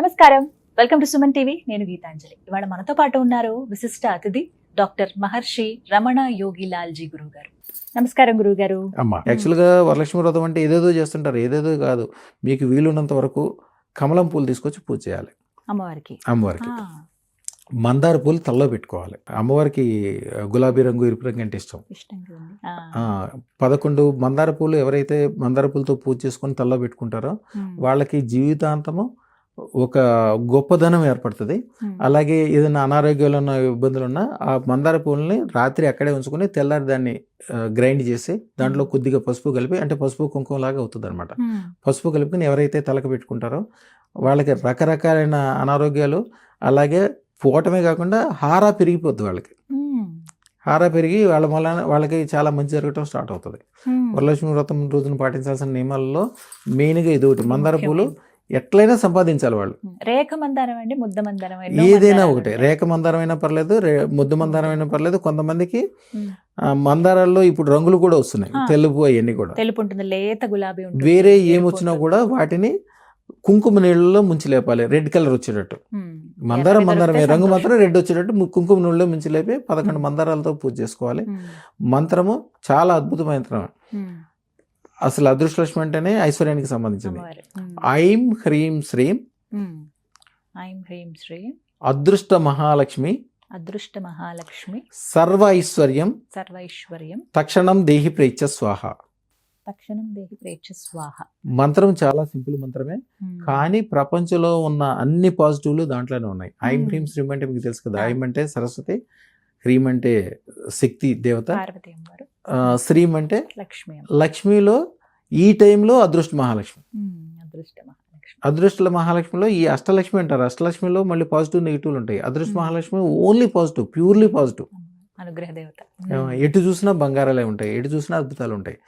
నమస్కారం. Welcome to Suman TV. నేను గీతాంజలి. ఇవాళ మనతో పాటు ఉన్నారు విశిష్ట అతిథి డాక్టర్ మహర్షి రమణ యోగి లాల్జీ గురువు గారు నమస్కారం గురువు గారు అమ్మ యాక్చువల్గా వరలక్ష్మి వ్రతం అంటే ఏదేదో చేస్తుంటారు ఏదేదో కాదు. మీకు వీలున్నంత వరకు కమలం పూలు తీసుకొచ్చి పూజ చేయాలి. అమ్మవారికి. అమ్మవారికి. మందార పూలు తల్లో పెట్టుకోవాలి. అమ్మవారికి గులాబీ రంగు ఎరుపు రంగు అంటే ఇష్టం. పదకొండు మందార పూలు ఎవరైతే మందార పూలతో పూజ చేసుకొని తల్లో పెట్టుకుంటారో వాళ్ళకి జీవితాంతము ఒక గొప్పదనం ఏర్పడుతుంది. అలాగే ఏదైనా అనారోగ్యాలు ఉన్న ఇబ్బందులు ఉన్నా ఆ మందార పూలని రాత్రి అక్కడే ఉంచుకొని తెల్లారి దాన్ని గ్రైండ్ చేసి దాంట్లో కొద్దిగా పసుపు కలిపి అంటే పసుపు కుంకుమ లాగా అవుతుంది అనమాట పసుపు కలుపుకొని ఎవరైతే తలకు పెట్టుకుంటారో వాళ్ళకి రకరకాలైన అనారోగ్యాలు అలాగే పోవటమే కాకుండా హారా పెరిగిపోద్ది వాళ్ళకి. హారా పెరిగి వాళ్ళ వల్ల వాళ్ళకి చాలా మంచి జరగటం స్టార్ట్ అవుతుంది. వరలక్ష్మి వ్రతం రోజున పాటించాల్సిన నియమాలలో మెయిన్గా ఇది ఒకటి. మందార పూలు. ఎట్లయినా సంపాదించాలి వాళ్ళు. రేఖ మందారం అండి ముద్ద మందారం ఏదైనా ఒకటే. రేఖ మందారం అయినా పర్లేదు రే ముద్దు మందారం అయినా పర్లేదు కొంతమందికి మందారాల్లో ఇప్పుడు రంగులు కూడా వస్తున్నాయి. తెలుపు అవన్నీ కూడా. తెలుపు ఉంటుంది లేత గులాబీ ఉంటుంది వేరే ఏమొచ్చినా. కూడా వాటిని కుంకుమ నీళ్ళలో ముంచి లేపాలి రెడ్ కలర్ వచ్చేటట్టు. మందారం మందారమే దొరికితే రంగు మాత్రం. రెడ్ వచ్చేటట్టు కుంకుమ నూనెలో ముంచి లేపి పదకొండు. మందారాలతో పూజ చేసుకోవాలి. మంత్రము చాలా అద్భుతమైన అసలు అదృష్టలక్ష్మి అంటేనే ఐశ్వర్యానికి సంబంధించింది. ఐం హ్రీం శ్రీం. ఐం హ్రీం శ్రీ. అదృష్ట మహాలక్ష్మి అదృష్ట మహాలక్ష్మి. సర్వ ఐశ్వర్యం సర్వైశ్వర్యం తక్షణం దేహి ప్రేచ్ఛ స్వాహ. తక్షణం దేహి ప్రేక్ష స్వాహ. మంత్రం చాలా సింపుల్ మంత్రమే. కానీ ప్రపంచంలో ఉన్న అన్ని పాజిటివ్లు దాంట్లోనే ఉన్నాయి. ఐం. హ్రీం శ్రీం అంటే మీకు తెలుసు కదా. ఐం అంటే సరస్వతి హ్రీం అంటే శక్తి దేవత. పార్వతీ అమ్మవారు. శ్రీం అంటే లక్ష్మి లక్ష్మిలో ఈ టైంలో అదృష్ట మహాలక్ష్మి. అదృష్ట మహాలక్ష్మి. అదృష్ట మహాలక్ష్మిలో ఈ అష్టలక్ష్మి అంటారు. అష్టలక్ష్మిలో మళ్ళీ పాజిటివ్ నెగిటివ్లు ఉంటాయి. అదృష్ట. Mahalakshmi only positive purely positive. అమ్మ, అనుగ్రహ దేవత. ఎటు చూసినా బంగారాలే ఉంటాయి ఎటు చూసినా అద్భుతాలు ఉంటాయి.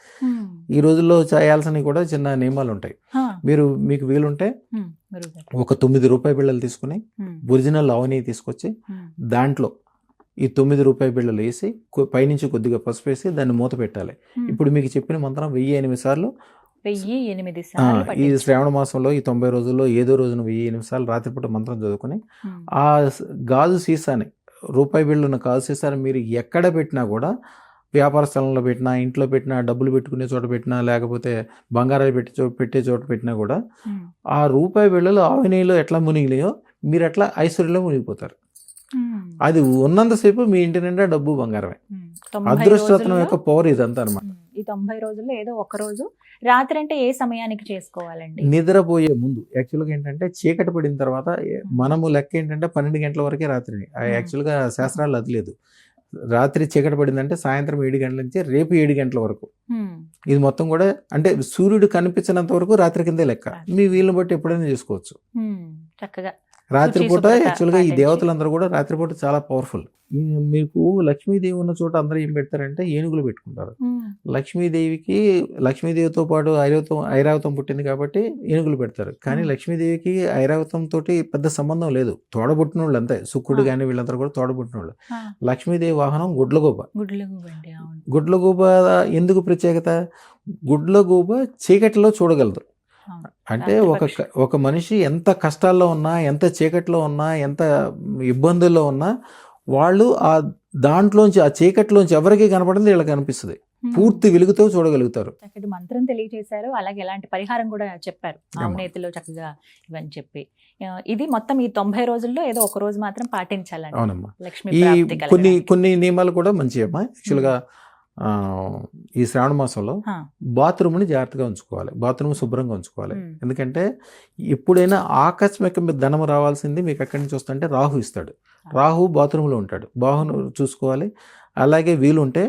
ఈ రోజుల్లో చేయాల్సినవి కూడా చిన్న నియమాలు ఉంటాయి. మీరు మీకు వీలుంటే. ఒక తొమ్మిది రూపాయి బిళ్ళలు తీసుకుని ఒరిజినల్ అవని తీసుకొచ్చి దాంట్లో ఈ తొమ్మిది రూపాయి బిళ్ళలు వేసి పైనుంచి కొద్దిగా పసుపు వేసి దాన్ని మూత పెట్టాలి. ఇప్పుడు మీకు చెప్పిన మంత్రం వెయ్యి ఎనిమిది సార్లు వెయ్యి ఎనిమిది సార్లు ఈ. శ్రావణ మాసంలో ఈ తొంభై రోజుల్లో ఏదో రోజున వెయ్యి ఎనిమిది సార్లు రాత్రిపూట మంత్రం చదువుకుని ఆ గాజు సీసాని రూపాయి బిళ్ళ ఉన్న గాజు సీసాని మీరు ఎక్కడ పెట్టినా కూడా వ్యాపార స్థలంలో పెట్టినా ఇంట్లో పెట్టినా డబ్బులు పెట్టుకునే చోట పెట్టినా లేకపోతే బంగారాలు పెట్టి చో పెట్టే చోట పెట్టినా కూడా ఆ రూపాయి బిళ్ళలు ఆవినీలో ఎట్లా మునిగినాయో మీరు అట్లా ఐశ్వర్యంలో మునిగిపోతారు అది ఉన్నంతసేపు మీ ఇంటి నిండా డబ్బు బంగారమే. అదృష్టరత్నం యొక్క పవర్ ఇదంతా అనమాట ఈ తొంభై రోజుల్లో ఏదో ఒక రోజు. రాత్రి అంటే ఏ సమయానికి చేసుకోవాలండి? నిద్రపోయే ముందు యాక్చువల్గా ఏంటంటే చీకటి పడిన తర్వాత మనము లెక్క ఏంటంటే పన్నెండు గంటల వరకే రాత్రి Hmm. యాక్చువల్గా శాస్త్రాలు అది లేదు. రాత్రి చీకటి పడిందంటే సాయంత్రం ఏడు గంటల నుంచి రేపు ఏడు గంటల వరకు. ఇది మొత్తం కూడా అంటే సూర్యుడు కనిపించినంత వరకు రాత్రి కిందే లెక్క. మీ వీలుని బట్టి ఎప్పుడైనా చేసుకోవచ్చు. చక్కగా. రాత్రిపూట యాక్చువల్గా ఈ. దేవతలందరూ కూడా రాత్రిపూట చాలా పవర్ఫుల్ మీకు లక్ష్మీదేవి ఉన్న చోట అందరూ ఏం పెడతారంటే ఏనుగులు పెట్టుకుంటారు. లక్ష్మీదేవికి లక్ష్మీదేవితో పాటు ఐరావతం ఐరావతం పుట్టింది కాబట్టి ఏనుగులు పెడతారు. కానీ. లక్ష్మీదేవికి ఐరావతం తోటి పెద్ద సంబంధం లేదు. తోడబుట్టిన వాళ్ళు అంతే శుక్రుడు. కానీ వీళ్ళందరూ కూడా తోడబుట్టిన వాళ్ళు లక్ష్మీదేవి వాహనం గుడ్లగూబ. గుడ్లగూబ ఎందుకు ప్రత్యేకత? గుడ్లగూబ చీకటిలో చూడగలదు. అంటే ఒక. ఒక మనిషి ఎంత కష్టాల్లో ఉన్నా ఎంత చీకట్లో ఉన్నా ఎంత ఇబ్బందుల్లో ఉన్నా వాళ్ళు ఆ దాంట్లోంచి ఆ చీకట్లోంచి ఎవరికి కనపడింది వీళ్ళకి కనిపిస్తుంది. పూర్తి వెలుగుతో చూడగలుగుతారు. చక్కటి మంత్రం తెలియజేశారు అలాగే ఎలాంటి పరిహారం కూడా చెప్పారు. అమ్మా. అవినేతిలో చక్కగా ఇవన్నీ చెప్పి. ఇది మొత్తం ఈ తొంభై రోజుల్లో ఏదో ఒక రోజు మాత్రం పాటించాలండి. అవునమ్మా. లక్ష్మీ కొన్ని. కొన్ని నియమాలు కూడా మంచివి అమ్మా యాక్చువల్గా ఈ శ్రావణ మాసంలో బాత్రూమ్ని జాగ్రత్తగా ఉంచుకోవాలి. బాత్రూమ్ శుభ్రంగా ఉంచుకోవాలి. ఎందుకంటే ఎప్పుడైనా ఆకస్మిక ధనం రావాల్సింది మీకు ఎక్కడి నుంచి వస్తుంటే రాహు ఇస్తాడు. రాహు బాత్రూంలో ఉంటాడు. బాహును చూసుకోవాలి. అలాగే వీలుంటే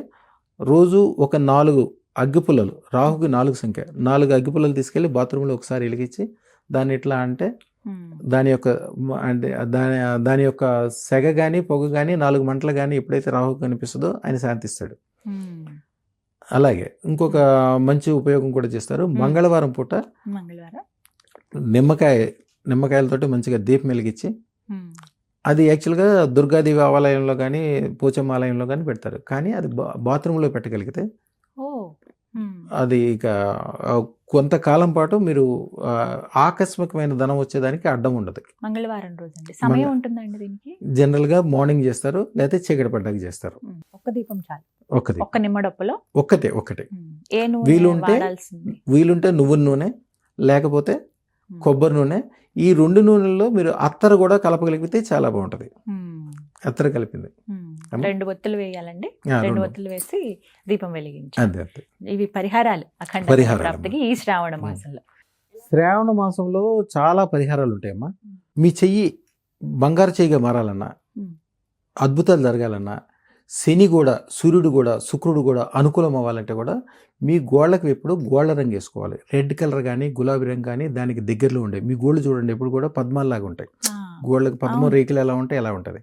రోజు ఒక నాలుగు అగ్గిపుల్లలు రాహుకి నాలుగు సంఖ్య. నాలుగు అగ్గిపుల్లలు తీసుకెళ్ళి బాత్రూంలో ఒకసారి వెలిగించి దాన్ని ఎట్లా అంటే దాని యొక్క అంటే దాని దాని యొక్క సెగ కానీ పొగ కానీ నాలుగు మంటలు కానీ ఎప్పుడైతే రాహు కనిపిస్తుందో ఆయన శాంతిస్తాడు. అలాగే. ఇంకొక మంచి ఉపయోగం కూడా చేస్తారు. మంగళవారం పూట మంగళవారం. నిమ్మకాయ నిమ్మకాయలతోటి మంచిగా దీపం వెలిగించి అది యాక్చువల్గా దుర్గాదేవి ఆలయంలో కానీ పోచమ్మ ఆలయంలో కానీ పెడతారు. కానీ అది బా బాత్రూంలో పెట్టగలిగితే. అది ఇక కొంతకాలం పాటు మీరు ఆకస్మికమైన ధనం వచ్చేదానికి అడ్డం ఉండదు. మంగళవారం రోజు అండి సమయం ఉంటుందండి దీనికి? జనరల్గా మార్నింగ్ చేస్తారు లేకపోతే చీకటి పడ్డాక చేస్తారు. ఒక్క దీపం చాలు. ఒక్కది ఒక్క నిమ్మడప్పులో ఒక్కటే నూనె వీలుంటే- వీలుంటే నువ్వుల నూనె లేకపోతే. కొబ్బరి నూనె. ఈ రెండు నూనెల్లో మీరు అత్తరు కూడా కలపగలిగితే చాలా బాగుంటుంది. అత్తరు కలిపింది. రెండు ఒత్తులు వేయాలండి. రెండు. ఒత్తులు. వేసి దీపం వెలిగించి. అంతే ఇవి పరిహారాలు అఖండ. ప్రాప్తికి ఈ శ్రావణ మాసంలో. శ్రావణ మాసంలో చాలా పరిహారాలు ఉంటాయమ్మా. మీ చెయ్యి బంగారు చెయ్యిగా మారాలన్నా. అద్భుతాలు జరగాలన్నా శని కూడా సూర్యుడు కూడా శుక్రుడు కూడా అనుకూలం అవ్వాలంటే కూడా మీ గోళ్ళకి ఎప్పుడు గోళ్ళ రంగు వేసుకోవాలి. రెడ్ కలర్ కానీ గులాబీ రంగు కానీ దానికి దగ్గరలో ఉండే. మీ గోళ్ళు చూడండి ఎప్పుడు కూడా పద్మాల్లాగా ఉంటాయి. గోళ్ళకి పద్మం. రేకులు ఎలా ఉంటాయి ఎలా ఉంటుంది.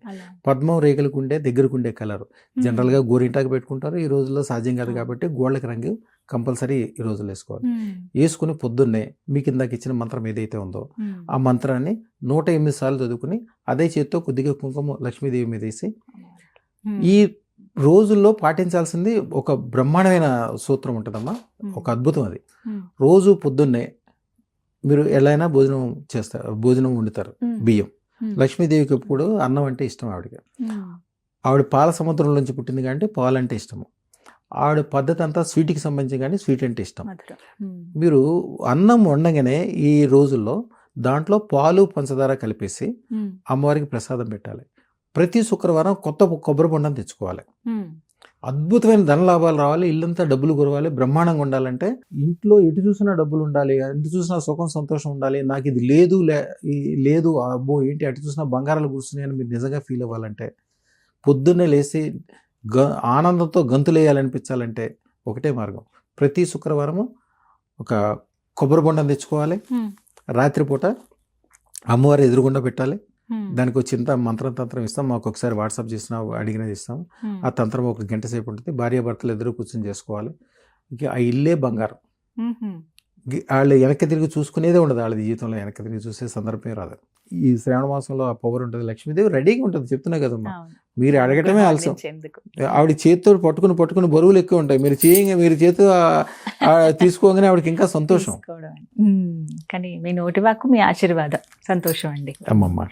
పద్మం రేకులకు ఉండే దగ్గరకు ఉండే కలర్. జనరల్గా గోరింటాకు పెట్టుకుంటారు ఈ రోజుల్లో సాధ్యం కాదు. కాబట్టి గోళ్ళకి రంగు కంపల్సరీ ఈ రోజుల్లో వేసుకోవాలి. వేసుకుని పొద్దున్నే మీకు ఇందాక ఇచ్చిన మంత్రం ఏదైతే ఉందో. ఆ మంత్రాన్ని నూట ఎనిమిది సార్లు చదువుకుని అదే చేత్తో కొద్దిగా కుంకుమ లక్ష్మీదేవి మీద వేసి. ఈ రోజుల్లో పాటించాల్సింది ఒక బ్రహ్మాండమైన సూత్రం ఉంటుందమ్మా. ఒక అద్భుతం అది. రోజు పొద్దున్నే మీరు ఎలా అయినా భోజనం చేస్తారు భోజనం వండుతారు. బియ్యం. లక్ష్మీదేవికి ఎప్పుడు అన్నం అంటే ఇష్టం ఆవిడకి. ఆవిడ పాల సముద్రం నుంచి పుట్టింది కాబట్టి పాలు అంటే ఇష్టము ఆవిడ పద్ధతి అంతా స్వీట్కి సంబంధించి కానీ స్వీట్ అంటే ఇష్టం. మీరు అన్నం వండగానే ఈ రోజుల్లో దాంట్లో పాలు పంచదార కలిపేసి. అమ్మవారికి ప్రసాదం పెట్టాలి ప్రతి శుక్రవారం కొత్త కొబ్బరి బొండం తెచ్చుకోవాలి. అద్భుతమైన ధన లాభాలు రావాలి ఇల్లంతా డబ్బులు కురవాలి బ్రహ్మాండంగా ఉండాలంటే ఇంట్లో ఎటు చూసినా డబ్బులు ఉండాలి ఎటు చూసినా సుఖం సంతోషం ఉండాలి నాకు ఇది లేదు లేదు అబ్బో ఏంటి అటు చూసినా బంగారాలు కూర్చున్నాయని మీరు నిజంగా ఫీల్ అవ్వాలంటే పొద్దున్నే లేచి గ ఆనందంతో గంతులేయాలనిపించాలంటే ఒకటే మార్గం ప్రతి శుక్రవారము ఒక కొబ్బరి బొండం తెచ్చుకోవాలి. రాత్రిపూట అమ్మవారి ఎదురుగుండా పెట్టాలి. దానికి ఒక చింత మంత్రం తంత్రం ఇస్తాం. మాకు ఒకసారి వాట్సాప్ చేసినా అడిగినది ఇస్తాం. ఆ తంత్రం ఒక గంట సేపు ఉంటుంది భార్యాభర్తలు ఎదురు కూర్చొని చేసుకోవాలి. ఇంక ఆ ఇల్లే బంగారం. వాళ్ళు వెనక్కి తిరిగి చూసుకునేదే ఉండదు. వాళ్ళ జీవితంలో వెనక్కి తిరిగి చూసే సందర్భమే రాదు. ఈ శ్రావణ మాసంలో ఆ పవర్ ఉంటుంది. లక్ష్మీదేవి రెడీగా ఉంటుంది. చెప్తున్నా కదమ్మా. మీరు అడగటమే ఆలస్యం. ఆవిడ చేతితో పట్టుకుని పట్టుకుని బరువులు ఎక్కువ ఉంటాయి. మీరు చేయంగా మీరు చేతి తీసుకోగానే ఆవిడకి ఇంకా సంతోషం. కానీ మీ నోటి వాక్కు మీ ఆశీర్వాదం. సంతోషం అండి. అమ్మమ్మ.